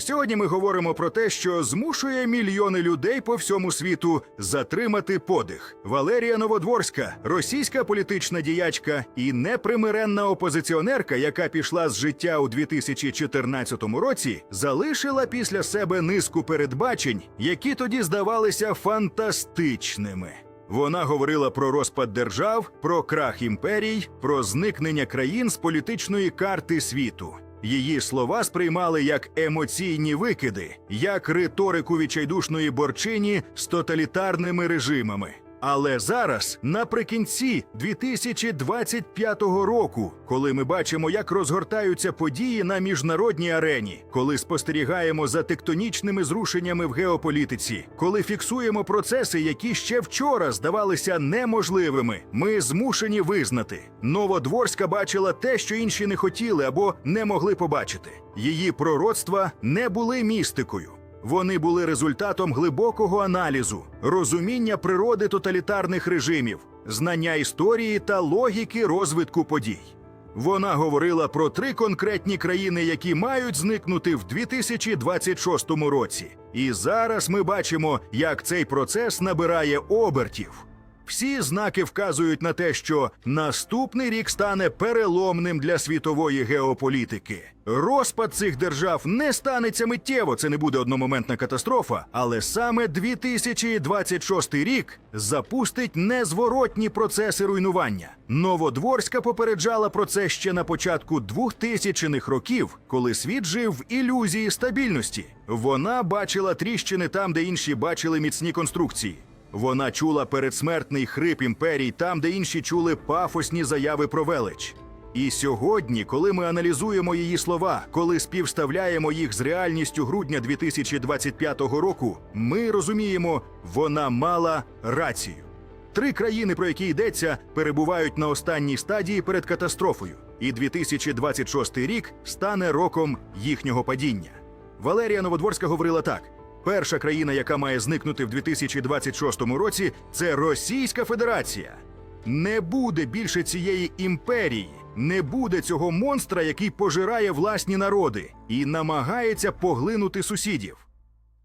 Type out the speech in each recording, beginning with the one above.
Сьогодні ми говоримо про те, що змушує мільйони людей по всьому світу затримати подих. Валерія Новодворська, російська політична діячка і непримиренна опозиціонерка, яка пішла з життя у 2014 році, залишила після себе низку передбачень, які тоді здавалися фантастичними. Вона говорила про розпад держав, про крах імперій, про зникнення країн з політичної карти світу. Її слова сприймали як емоційні викиди, як риторику відчайдушної борчині з тоталітарними режимами. Але зараз, наприкінці 2025 року, коли ми бачимо, як розгортаються події на міжнародній арені, коли спостерігаємо за тектонічними зрушеннями в геополітиці, коли фіксуємо процеси, які ще вчора здавалися неможливими, ми змушені визнати. Новодворська бачила те, що інші не хотіли або не могли побачити. Її пророцтва не були містикою. Вони були результатом глибокого аналізу, розуміння природи тоталітарних режимів, знання історії та логіки розвитку подій. Вона говорила про три конкретні країни, які мають зникнути в 2026 році. І зараз ми бачимо, як цей процес набирає обертів. Всі знаки вказують на те, що наступний рік стане переломним для світової геополітики. Розпад цих держав не станеться миттєво, це не буде одномоментна катастрофа, але саме 2026 рік запустить незворотні процеси руйнування. Новодворська попереджала про це ще на початку 2000-х років, коли світ жив в ілюзії стабільності. Вона бачила тріщини там, де інші бачили міцні конструкції. Вона чула передсмертний хрип імперій там, де інші чули пафосні заяви про велич. І сьогодні, коли ми аналізуємо її слова, коли співставляємо їх з реальністю грудня 2025 року, ми розуміємо, вона мала рацію. Три країни, про які йдеться, перебувають на останній стадії перед катастрофою, і 2026 рік стане роком їхнього падіння. Валерія Новодворська говорила так: перша країна, яка має зникнути в 2026 році, це Російська Федерація. Не буде більше цієї імперії, не буде цього монстра, який пожирає власні народи і намагається поглинути сусідів.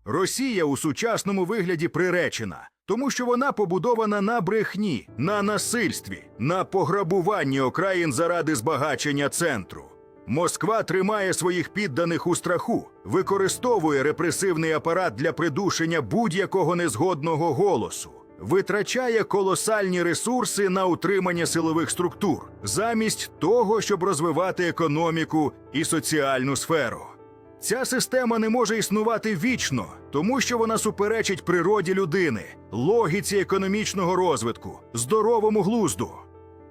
Росія у сучасному вигляді приречена, тому що вона побудована на брехні, на насильстві, на пограбуванні окраїн заради збагачення центру. Москва тримає своїх підданих у страху, використовує репресивний апарат для придушення будь-якого незгодного голосу, витрачає колосальні ресурси на утримання силових структур, замість того, щоб розвивати економіку і соціальну сферу. Ця система не може існувати вічно, тому що вона суперечить природі людини, логіці економічного розвитку, здоровому глузду.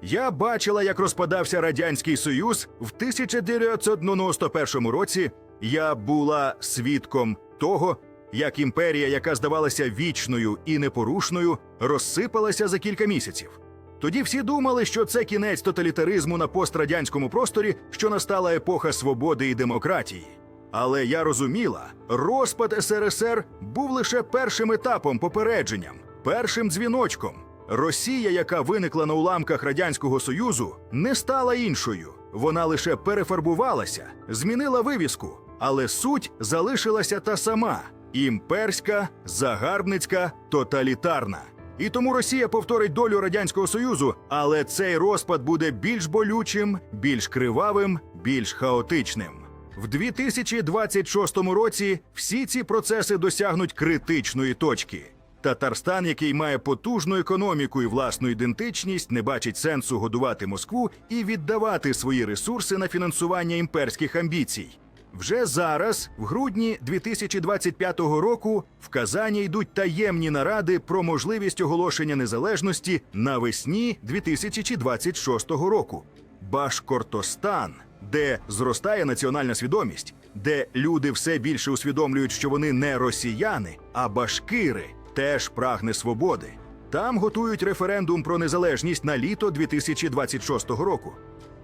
Я бачила, як розпадався Радянський Союз в 1991 році. Я була свідком того, як імперія, яка здавалася вічною і непорушною, розсипалася за кілька місяців. Тоді всі думали, що це кінець тоталітаризму на пострадянському просторі, що настала епоха свободи і демократії. Але я розуміла, розпад СРСР був лише першим етапом попередженням, першим дзвіночком. Росія, яка виникла на уламках Радянського Союзу, не стала іншою. Вона лише перефарбувалася, змінила вивіску, але суть залишилася та сама: імперська, загарбницька, тоталітарна. І тому Росія повторить долю Радянського Союзу, але цей розпад буде більш болючим, більш кривавим, більш хаотичним. В 2026 році всі ці процеси досягнуть критичної точки. Татарстан, який має потужну економіку і власну ідентичність, не бачить сенсу годувати Москву і віддавати свої ресурси на фінансування імперських амбіцій. Вже зараз, в грудні 2025 року, в Казані йдуть таємні наради про можливість оголошення незалежності навесні 2026 року. Башкортостан, де зростає національна свідомість, де люди все більше усвідомлюють, що вони не росіяни, а башкири, теж прагне свободи. Там готують референдум про незалежність на літо 2026 року.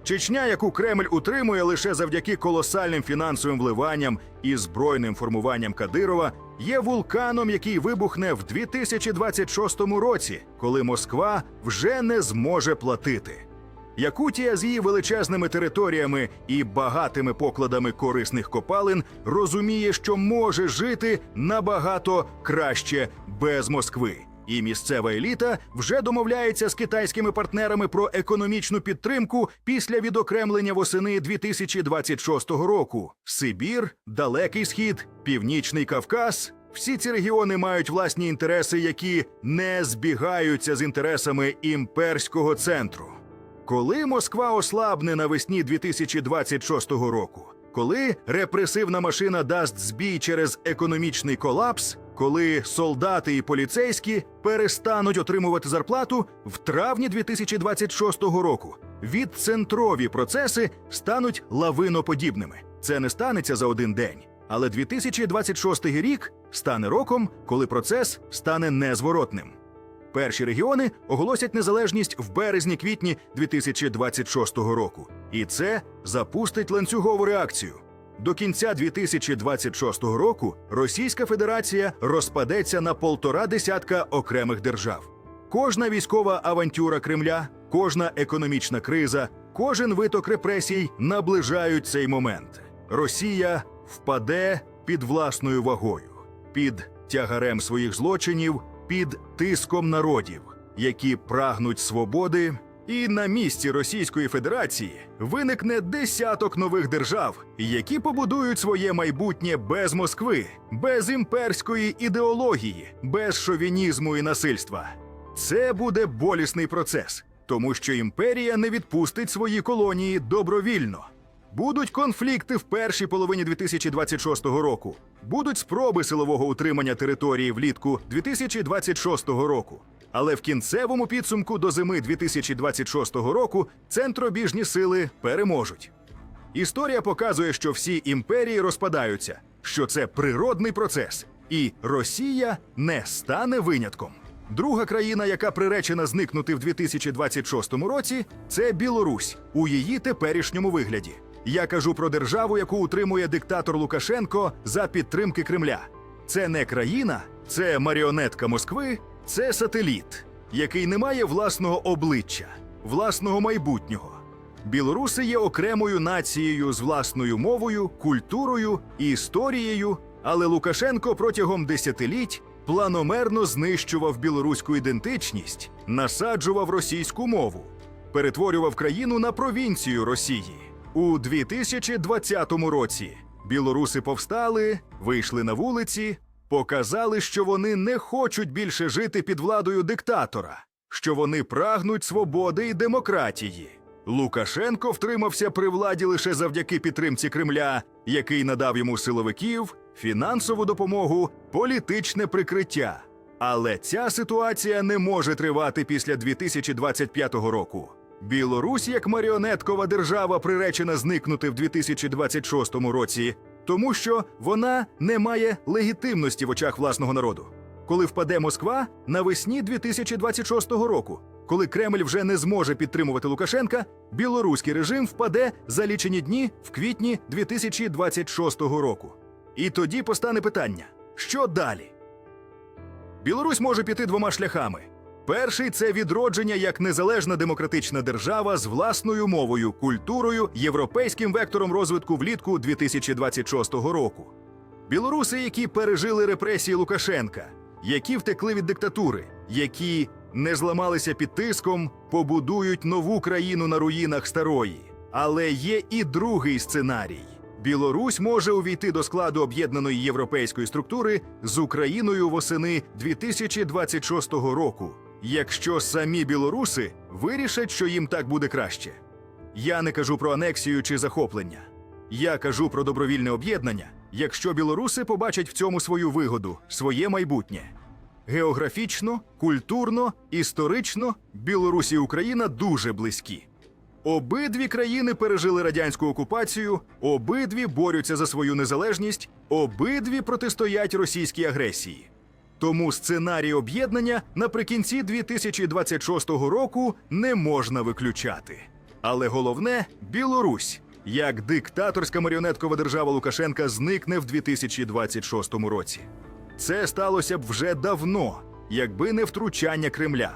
Чечня, яку Кремль утримує лише завдяки колосальним фінансовим вливанням і збройним формуванням Кадирова, є вулканом, який вибухне в 2026 році, коли Москва вже не зможе платити. Якутія з її величезними територіями і багатими покладами корисних копалин розуміє, що може жити набагато краще без Москви. І місцева еліта вже домовляється з китайськими партнерами про економічну підтримку після відокремлення восени 2026 року. Сибір, Далекий Схід, Північний Кавказ. Всі ці регіони мають власні інтереси, які не збігаються з інтересами імперського центру. Коли Москва ослабне навесні 2026 року, коли репресивна машина дасть збій через економічний колапс, коли солдати і поліцейські перестануть отримувати зарплату в травні 2026 року, відцентрові процеси стануть лавиноподібними. Це не станеться за один день. Але 2026 рік стане роком, коли процес стане незворотним. Перші регіони оголосять незалежність в березні-квітні 2026 року, і це запустить ланцюгову реакцію. До кінця 2026 року Російська Федерація розпадеться на полтора десятка окремих держав. Кожна військова авантюра Кремля, кожна економічна криза, кожен виток репресій наближають цей момент. Росія впаде під власною вагою, під тягарем своїх злочинів, під тиском народів, які прагнуть свободи. І на місці Російської Федерації виникне десяток нових держав, які побудують своє майбутнє без Москви, без імперської ідеології, без шовінізму і насильства. Це буде болісний процес, тому що імперія не відпустить свої колонії добровільно. Будуть конфлікти в першій половині 2026 року. Будуть спроби силового утримання території влітку 2026 року. Але в кінцевому підсумку до зими 2026 року центробіжні сили переможуть. Історія показує, що всі імперії розпадаються, що це природний процес, і Росія не стане винятком. Друга країна, яка приречена зникнути в 2026 році, це Білорусь у її теперішньому вигляді. Я кажу про державу, яку утримує диктатор Лукашенко за підтримки Кремля. Це не країна, це маріонетка Москви, це сателіт, який не має власного обличчя, власного майбутнього. Білоруси є окремою нацією з власною мовою, культурою і історією, але Лукашенко протягом десятиліть планомерно знищував білоруську ідентичність, насаджував російську мову, перетворював країну на провінцію Росії. У 2020 році білоруси повстали, вийшли на вулиці, показали, що вони не хочуть більше жити під владою диктатора, що вони прагнуть свободи і демократії. Лукашенко втримався при владі лише завдяки підтримці Кремля, який надав йому силовиків, фінансову допомогу, політичне прикриття. Але ця ситуація не може тривати після 2025 року. Білорусь як маріонеткова держава приречена зникнути в 2026 році, тому що вона не має легітимності в очах власного народу. Коли впаде Москва навесні 2026 року, коли Кремль вже не зможе підтримувати Лукашенка, білоруський режим впаде за лічені дні в квітні 2026 року. І тоді постане питання: що далі? Білорусь може піти двома шляхами. Перший це відродження як незалежна демократична держава з власною мовою, культурою, європейським вектором розвитку влітку 2026 року. Білоруси, які пережили репресії Лукашенка, які втекли від диктатури, які не зламалися під тиском, побудують нову країну на руїнах старої. Але є і другий сценарій. Білорусь може увійти до складу об'єднаної європейської структури з Україною восени 2026 року, якщо самі білоруси вирішать, що їм так буде краще. Я не кажу про анексію чи захоплення. Я кажу про добровільне об'єднання, якщо білоруси побачать в цьому свою вигоду, своє майбутнє. Географічно, культурно, історично Білорусь і Україна дуже близькі. Обидві країни пережили радянську окупацію, обидві борються за свою незалежність, обидві протистоять російській агресії. Тому сценарій об'єднання наприкінці 2026 року не можна виключати. Але головне Білорусь, як диктаторська маріонеткова держава Лукашенка, зникне в 2026 році. Це сталося б вже давно, якби не втручання Кремля.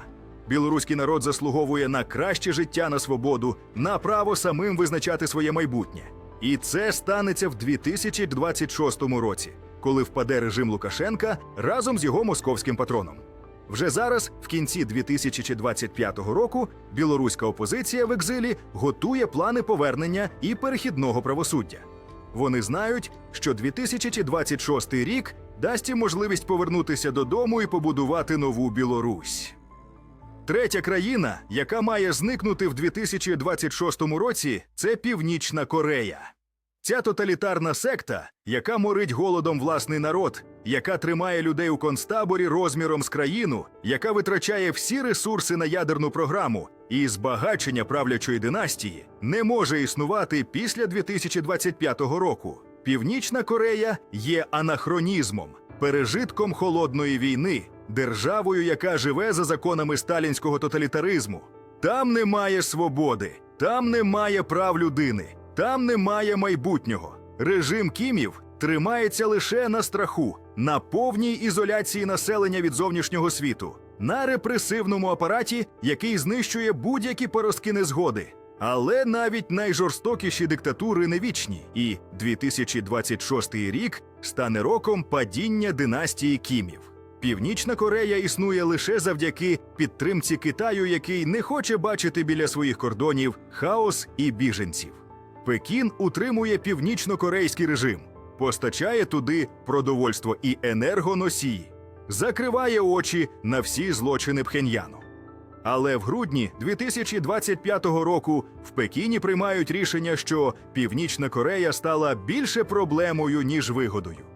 Білоруський народ заслуговує на краще життя на свободу, на право самим визначати своє майбутнє. І це станеться в 2026 році, коли впаде режим Лукашенка разом з його московським патроном. Вже зараз, в кінці 2025 року, білоруська опозиція в екзилі готує плани повернення і перехідного правосуддя. Вони знають, що 2026 рік дасть їм можливість повернутися додому і побудувати нову Білорусь. Третя країна, яка має зникнути в 2026 році, це Північна Корея. Ця тоталітарна секта, яка морить голодом власний народ, яка тримає людей у концтаборі розміром з країну, яка витрачає всі ресурси на ядерну програму і збагачення правлячої династії, не може існувати після 2025 року. Північна Корея є анахронізмом, пережитком холодної війни, державою, яка живе за законами сталінського тоталітаризму. Там немає свободи, там немає прав людини, там немає майбутнього. Режим Кімів тримається лише на страху, на повній ізоляції населення від зовнішнього світу, на репресивному апараті, який знищує будь-які поростки незгоди. Але навіть найжорстокіші диктатури не вічні, і 2026 рік стане роком падіння династії Кімів. Північна Корея існує лише завдяки підтримці Китаю, який не хоче бачити біля своїх кордонів хаос і біженців. Пекін утримує північно-корейський режим, постачає туди продовольство і енергоносії, закриває очі на всі злочини Пхеньяну. Але в грудні 2025 року в Пекіні приймають рішення, що Північна Корея стала більше проблемою ніж вигодою.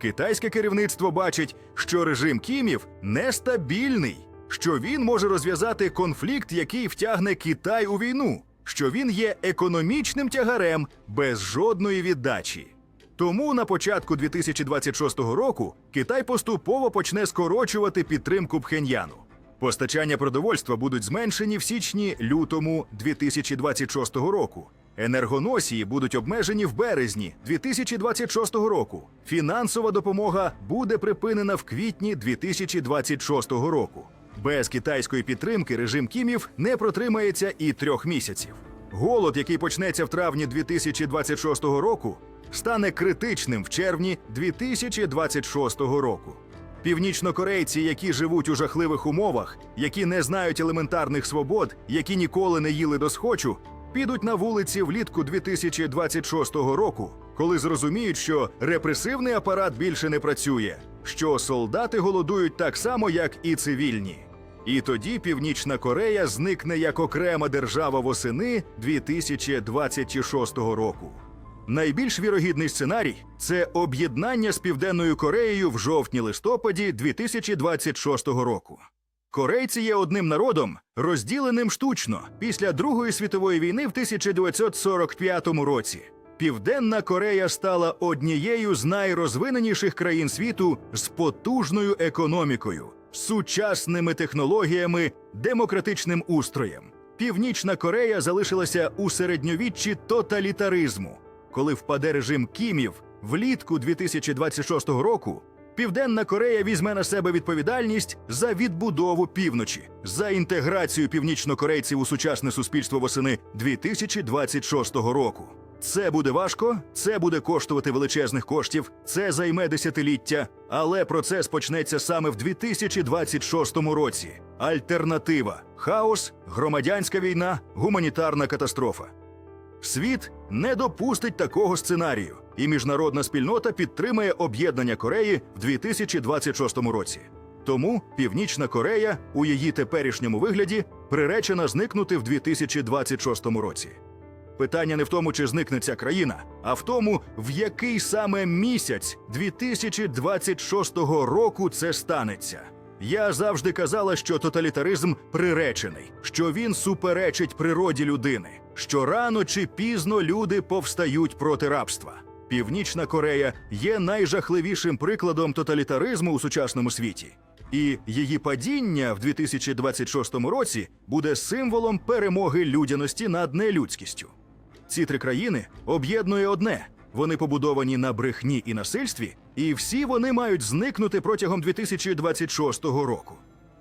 Китайське керівництво бачить, що режим Кімів нестабільний, що він може розв'язати конфлікт, який втягне Китай у війну, що він є економічним тягарем без жодної віддачі. Тому на початку 2026 року Китай поступово почне скорочувати підтримку Пхеньяну. Постачання продовольства будуть зменшені в січні-лютому 2026 року. Енергоносії будуть обмежені в березні 2026 року. Фінансова допомога буде припинена в квітні 2026 року. Без китайської підтримки режим Кімів не протримається і трьох місяців. Голод, який почнеться в травні 2026 року, стане критичним в червні 2026 року. Північнокорейці, які живуть у жахливих умовах, які не знають елементарних свобод, які ніколи не їли до схочу, підуть на вулиці влітку 2026 року, коли зрозуміють, що репресивний апарат більше не працює, що солдати голодують так само, як і цивільні. І тоді Північна Корея зникне як окрема держава восени 2026 року. Найбільш вірогідний сценарій це об'єднання з Південною Кореєю в жовтні-листопаді 2026 року. Корейці є одним народом, розділеним штучно після Другої світової війни в 1945 році. Південна Корея стала однією з найрозвиненіших країн світу з потужною економікою, сучасними технологіями, демократичним устроєм. Північна Корея залишилася у середньовіччі тоталітаризму. Коли впаде режим Кімів влітку 2026 року, Південна Корея візьме на себе відповідальність за відбудову півночі, за інтеграцію північнокорейців у сучасне суспільство восени 2026 року. Це буде важко, це буде коштувати величезних коштів, це займе десятиліття, але процес почнеться саме в 2026 році. Альтернатива: хаос, громадянська війна, гуманітарна катастрофа. Світ не допустить такого сценарію, і міжнародна спільнота підтримає об'єднання Кореї в 2026 році. Тому Північна Корея у її теперішньому вигляді приречена зникнути в 2026 році. Питання не в тому, чи зникне ця країна, а в тому, в який саме місяць 2026 року це станеться. Я завжди казала, що тоталітаризм приречений, що він суперечить природі людини, що рано чи пізно люди повстають проти рабства. Північна Корея є найжахливішим прикладом тоталітаризму у сучасному світі, і її падіння в 2026 році буде символом перемоги людяності над нелюдськістю. Ці три країни об'єднує одне: вони побудовані на брехні і насильстві, і всі вони мають зникнути протягом 2026 року.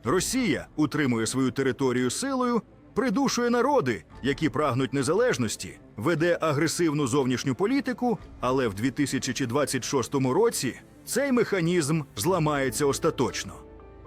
Росія утримує свою територію силою, придушує народи, які прагнуть незалежності, веде агресивну зовнішню політику, але в 2026 році цей механізм зламається остаточно.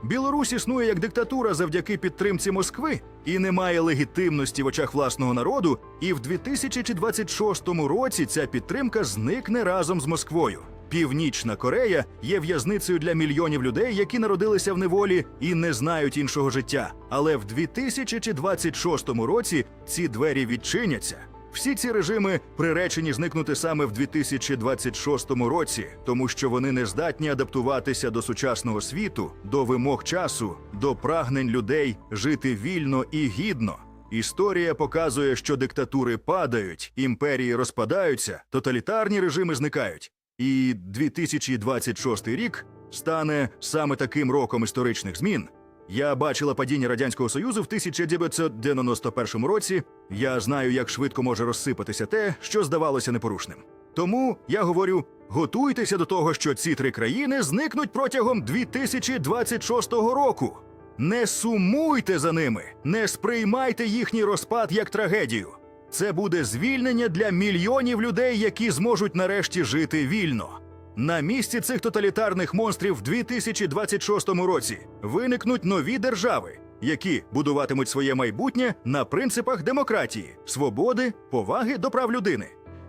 Білорусь існує як диктатура завдяки підтримці Москви і не має легітимності в очах власного народу. І в 2026 році ця підтримка зникне разом з Москвою. Північна Корея є в'язницею для мільйонів людей, які народилися в неволі і не знають іншого життя. Але в 2026 році ці двері відчиняться. Всі ці режими приречені зникнути саме в 2026 році, тому що вони не здатні адаптуватися до сучасного світу, до вимог часу, до прагнень людей жити вільно і гідно. Історія показує, що диктатури падають, імперії розпадаються, тоталітарні режими зникають. І 2026 рік стане саме таким роком історичних змін. Я бачила падіння радянського союзу в 1991 році. Я знаю, як швидко може розсипатися те, що здавалося непорушним. Тому я говорю: готуйтеся до того, що ці три країни зникнуть протягом 2026 року. Не сумуйте за ними, не сприймайте їхній розпад як трагедію. Це буде звільнення для мільйонів людей, які зможуть нарешті жити вільно. На місці цих тоталітарних монстрів в 2026 році виникнуть нові держави, які будуватимуть своє майбутнє на принципах демократії, свободи, поваги до прав людини.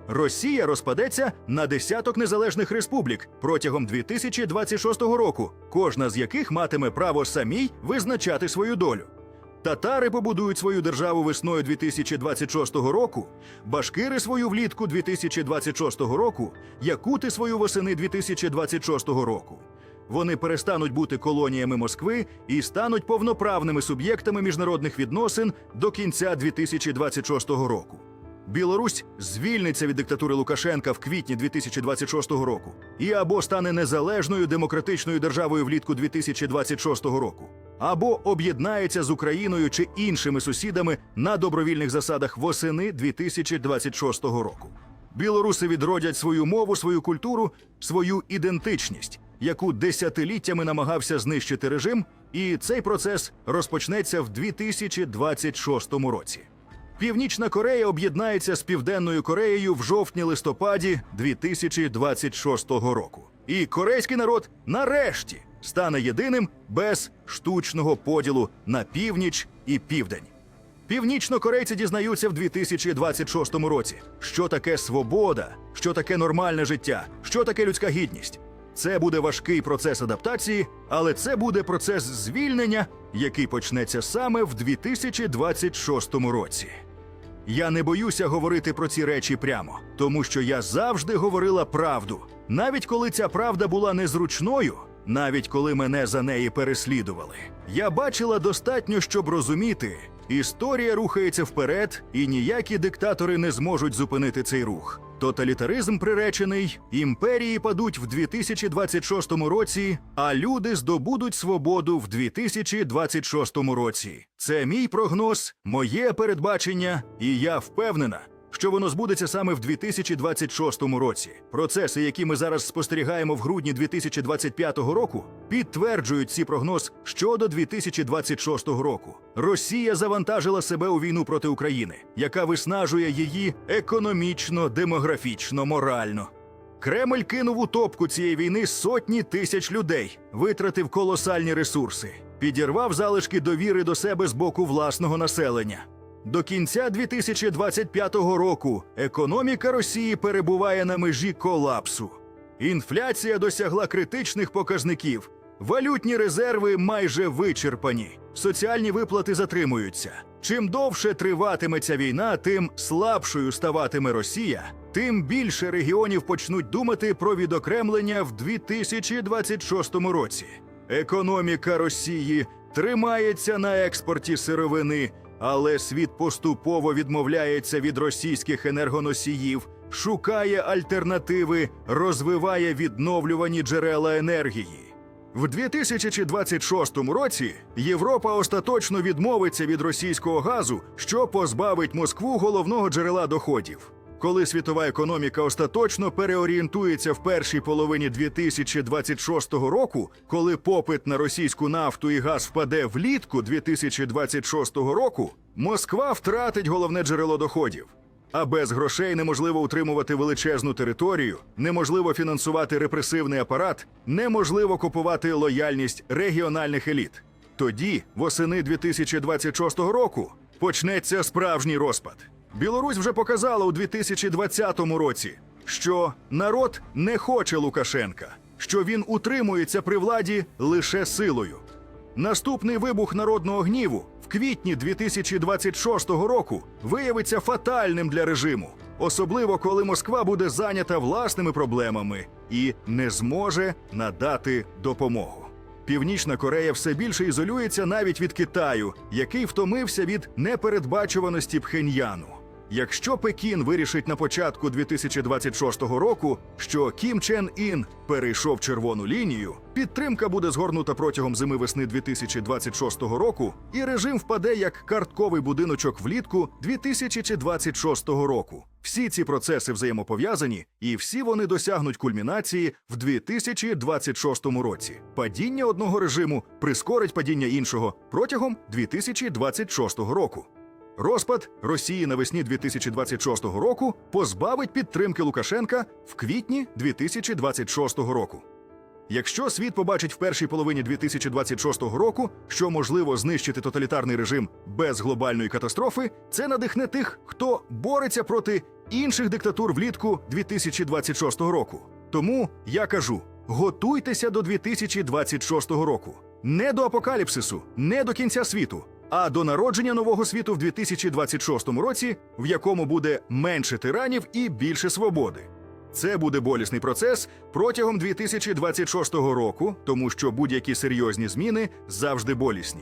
Росія розпадеться на десяток незалежних республік протягом 2026 року, кожна з яких матиме право самій визначати свою долю. Татари побудують свою державу весною 2026 року, башкири свою влітку 2026 року, якути свою восени 2026 року. Вони перестануть бути колоніями Москви і стануть повноправними суб'єктами міжнародних відносин до кінця 2026 року. Білорусь звільниться від диктатури Лукашенка в квітні 2026 року і або стане незалежною демократичною державою влітку 2026 року, або об'єднається з Україною чи іншими сусідами на добровільних засадах восени 2026 року. Білоруси відродять свою мову, свою культуру, свою ідентичність, яку десятиліттями намагався знищити режим, і цей процес розпочнеться в 2026 році. Північна Корея об'єднається з Південною Кореєю в жовтні-листопаді 2026 року. І корейський народ нарешті стане єдиним без штучного поділу на північ і південь. Північнокорейці дізнаються в 2026 році, що таке свобода, що таке нормальне життя, що таке людська гідність. Це буде важкий процес адаптації, але це буде процес звільнення, який почнеться саме в 2026 році. Я не боюся говорити про ці речі прямо, тому що я завжди говорила правду, навіть коли ця правда була незручною, навіть коли мене за неї переслідували. Я бачила достатньо, щоб розуміти, історія рухається вперед, і ніякі диктатори не зможуть зупинити цей рух. Тоталітаризм приречений, імперії падуть в 2026 році, а люди здобудуть свободу в 2026 році. Це мій прогноз, моє передбачення, і я впевнена, що воно збудеться саме в 2026 році. Процеси, які ми зараз спостерігаємо в грудні 2025 року, підтверджують ці прогноз щодо 2026 року. Росія завантажила себе у війну проти України, яка виснажує її економічно, демографічно, морально. Кремль кинув у топку цієї війни сотні тисяч людей, витратив колосальні ресурси, підірвав залишки довіри до себе з боку власного населення. До кінця 2025 року економіка Росії перебуває на межі колапсу. Інфляція досягла критичних показників. Валютні резерви майже вичерпані, соціальні виплати затримуються. Чим довше триватиме ця війна, тим слабшою ставатиме Росія, тим більше регіонів почнуть думати про відокремлення в 2026 році. Економіка Росії тримається на експорті сировини, але світ поступово відмовляється від російських енергоносіїв, шукає альтернативи, розвиває відновлювані джерела енергії. В 2026 році Європа остаточно відмовиться від російського газу, що позбавить Москву головного джерела доходів. Коли світова економіка остаточно переорієнтується в першій половині 2026 року, коли попит на російську нафту і газ впаде влітку 2026 року, Москва втратить головне джерело доходів. А без грошей неможливо утримувати величезну територію, неможливо фінансувати репресивний апарат, неможливо купувати лояльність регіональних еліт. Тоді, восени 2026 року, почнеться справжній розпад. Білорусь вже показала у 2020 році, що народ не хоче Лукашенка, що він утримується при владі лише силою. Наступний вибух народного гніву в квітні 2026 року виявиться фатальним для режиму, особливо коли Москва буде зайнята власними проблемами і не зможе надати допомогу. Північна Корея все більше ізолюється навіть від Китаю, який втомився від непередбачуваності Пхеньяну. Якщо Пекін вирішить на початку 2026 року, що Кім Чен Ін перейшов червону лінію, підтримка буде згорнута протягом зими весни 2026 року, і режим впаде як картковий будиночок влітку 2026 року. Всі ці процеси взаємопов'язані, і всі вони досягнуть кульмінації в 2026 році. Падіння одного режиму прискорить падіння іншого протягом 2026 року. Розпад Росії навесні 2026 року позбавить підтримки Лукашенка в квітні 2026 року. Якщо світ побачить в першій половині 2026 року, що можливо знищити тоталітарний режим без глобальної катастрофи, це надихне тих, хто бореться проти інших диктатур влітку 2026 року. Тому я кажу: готуйтеся до 2026 року. Не до апокаліпсису, не до кінця світу, а до народження нового світу в 2026 році, в якому буде менше тиранів і більше свободи. Це буде болісний процес протягом 2026 року, тому що будь-які серйозні зміни завжди болісні.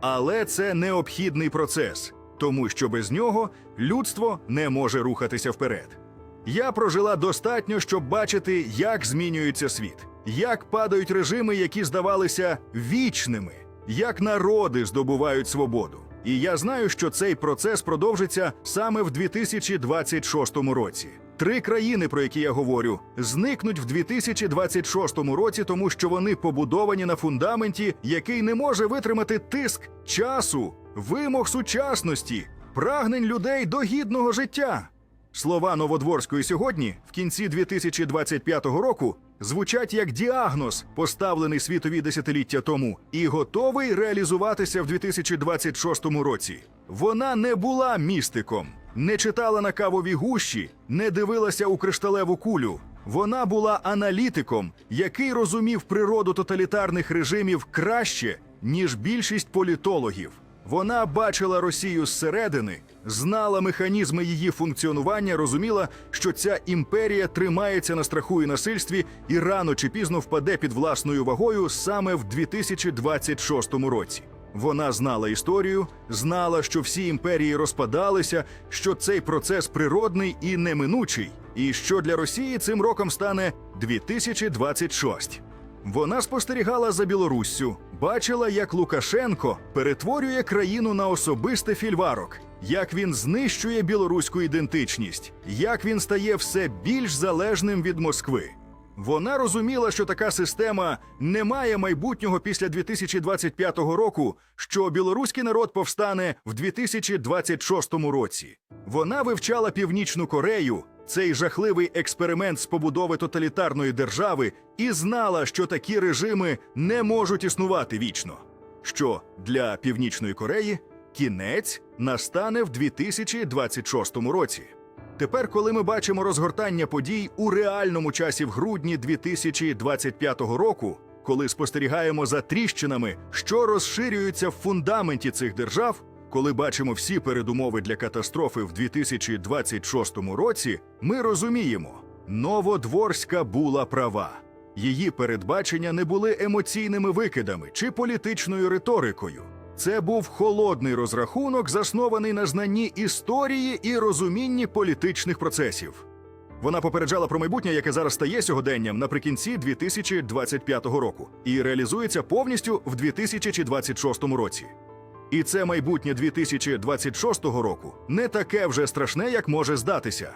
Але це необхідний процес, тому що без нього людство не може рухатися вперед. Я прожила достатньо, щоб бачити, як змінюється світ, як падають режими, які здавалися вічними, як народи здобувають свободу. І я знаю, що цей процес продовжиться саме в 2026 році. Три країни, про які я говорю, зникнуть в 2026 році, тому що вони побудовані на фундаменті, який не може витримати тиск часу, вимог сучасності, прагнень людей до гідного життя. Слова Новодворської сьогодні, в кінці 2025 року, звучать як діагноз, поставлений світові десятиліття тому, і готовий реалізуватися в 2026 році. Вона не була містиком, не читала на кавові гущі, не дивилася у кришталеву кулю. Вона була аналітиком, який розумів природу тоталітарних режимів краще, ніж більшість політологів. Вона бачила Росію зсередини, знала механізми її функціонування, розуміла, що ця імперія тримається на страху і насильстві і рано чи пізно впаде під власною вагою саме в 2026 році. Вона знала історію, знала, що всі імперії розпадалися, що цей процес природний і неминучий, і що для Росії цим роком стане 2026. Вона спостерігала за Білоруссю, бачила, як Лукашенко перетворює країну на особистий фільварок, як він знищує білоруську ідентичність, як він стає все більш залежним від Москви. Вона розуміла, що така система не має майбутнього після 2025 року, що білоруський народ повстане в 2026 році. Вона вивчала Північну Корею, цей жахливий експеримент з побудови тоталітарної держави, і знала, що такі режими не можуть існувати вічно. Що для Північної Кореї кінець настане в 2026 році. Тепер, коли ми бачимо розгортання подій у реальному часі в грудні 2025 року, коли спостерігаємо за тріщинами, що розширюються в фундаменті цих держав, коли бачимо всі передумови для катастрофи в 2026 році, ми розуміємо, Новодворська була права. Її передбачення не були емоційними викидами чи політичною риторикою. Це був холодний розрахунок, заснований на знанні історії і розумінні політичних процесів. Вона попереджала про майбутнє, яке зараз стає сьогоденням наприкінці 2025 року, і реалізується повністю в 2026 році. І це майбутнє 2026 року не таке вже страшне, як може здатися.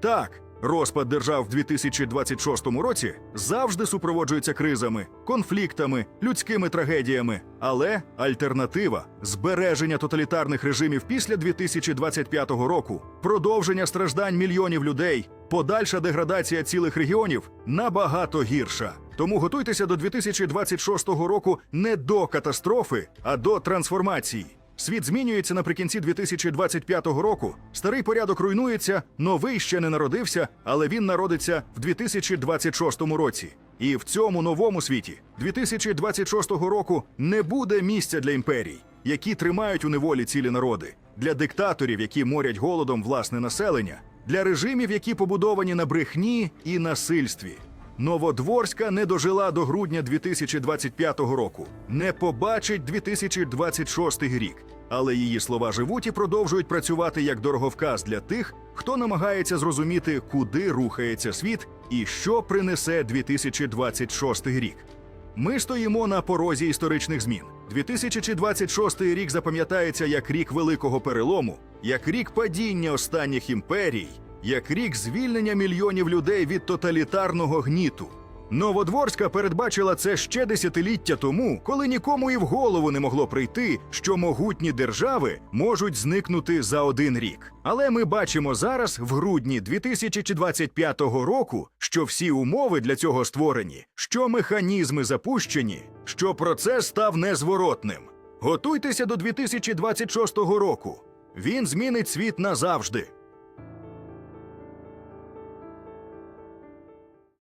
Так, розпад держав в 2026 році завжди супроводжується кризами, конфліктами, людськими трагедіями. Але альтернатива збереження тоталітарних режимів після 2025 року, продовження страждань мільйонів людей, подальша деградація цілих регіонів набагато гірша. Тому готуйтеся до 2026 року не до катастрофи, а до трансформації. Світ змінюється наприкінці 2025 року. Старий порядок руйнується, новий ще не народився, але він народиться в 2026 році. І в цьому новому світі 2026 року не буде місця для імперій, які тримають у неволі цілі народи, для диктаторів, які морять голодом власне населення, для режимів, які побудовані на брехні і насильстві. Новодворська не дожила до грудня 2025 року, не побачить 2026 рік. Але її слова живуть і продовжують працювати як дороговказ для тих, хто намагається зрозуміти, куди рухається світ і що принесе 2026 рік. Ми стоїмо на порозі історичних змін. 2026 рік запам'ятається як рік великого перелому, як рік падіння останніх імперій, як рік звільнення мільйонів людей від тоталітарного гніту. Новодворська передбачила це ще десятиліття тому, коли нікому і в голову не могло прийти, що могутні держави можуть зникнути за один рік. Але ми бачимо зараз, в грудні 2025 року, що всі умови для цього створені, що механізми запущені, що процес став незворотним. Готуйтеся до 2026 року. Він змінить світ назавжди.